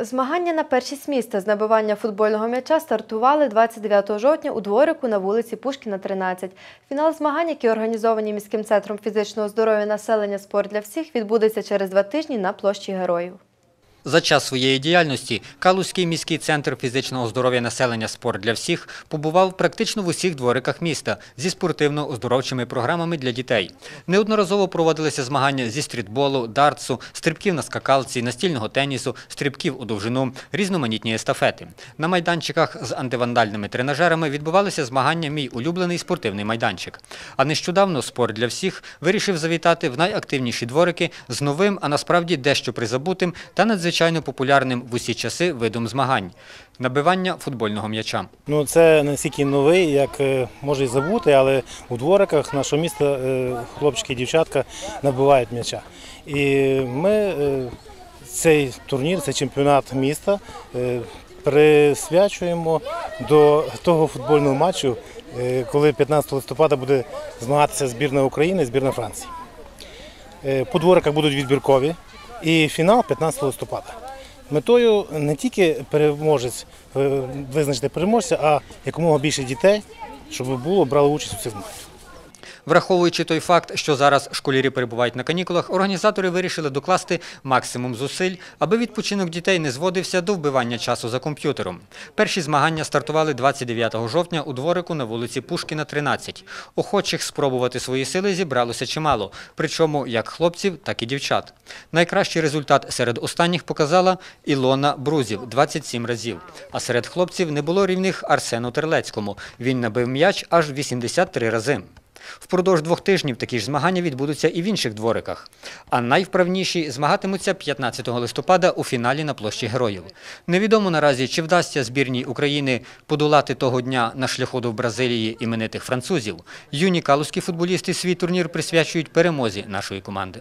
Змагання на першість міста з набивання футбольного м'яча стартували 29 жовтня у дворику на вулиці Пушкіна, 13. Фінал змагань, які організовані міським центром фізичного здоров'я населення «Спорт для всіх, відбудеться через два тижні на площі Героїв. За час своєї діяльності Калузький міський центр фізичного здоров'я населення «Спорт для всіх» побував практично в усіх двориках міста зі спортивно-оздоровчими програмами для дітей. Неодноразово проводилися змагання зі стрітболу, дартсу, стрибків на скакалці, настільного тенісу, стрибків у довжину, різноманітні естафети. На майданчиках з антивандальними тренажерами відбувалися змагання «Мій улюблений спортивний майданчик». А нещодавно «Спорт для всіх» вирішив завітати в найактивніші дворики з новим, а насправді дещо призабутим та надзвичайно популярним в усі часи видом змагань – набивання футбольного м'яча. Ну, це настільки новий, як е, може і забути, але у двориках нашого міста е, хлопчики і дівчатка набивають м'яча. І ми е, цей турнір, цей чемпіонат міста присвячуємо до того футбольного матчу, коли 15 листопада буде змагатися збірна України і збірна Франції. По двориках будуть відбіркові і фінал 15 листопада. Метою не тільки переможець е, визначити переможця, а якомога більше дітей, щоб було брали участь у цих змаганнях. Враховуючи той факт, що зараз школярі перебувають на канікулах, організатори вирішили докласти максимум зусиль, аби відпочинок дітей не зводився до вбивання часу за комп'ютером. Перші змагання стартували 29 жовтня у дворику на вулиці Пушкіна, 13. Охочих спробувати свої сили зібралося чимало, причому як хлопців, так і дівчат. Найкращий результат серед останніх показала Ілона Брузів – 27 разів. А серед хлопців не було рівних Арсену Терлецькому. Він набив м'яч аж 83 рази. Впродовж двох тижнів такі ж змагання відбудуться і в інших двориках. А найвправніші змагатимуться 15 листопада у фіналі на площі Героїв. Невідомо наразі, чи вдасться збірній України подолати того дня на шляху до Бразилії іменитих французів. Юні калузькі футболісти свій турнір присвячують перемозі нашої команди.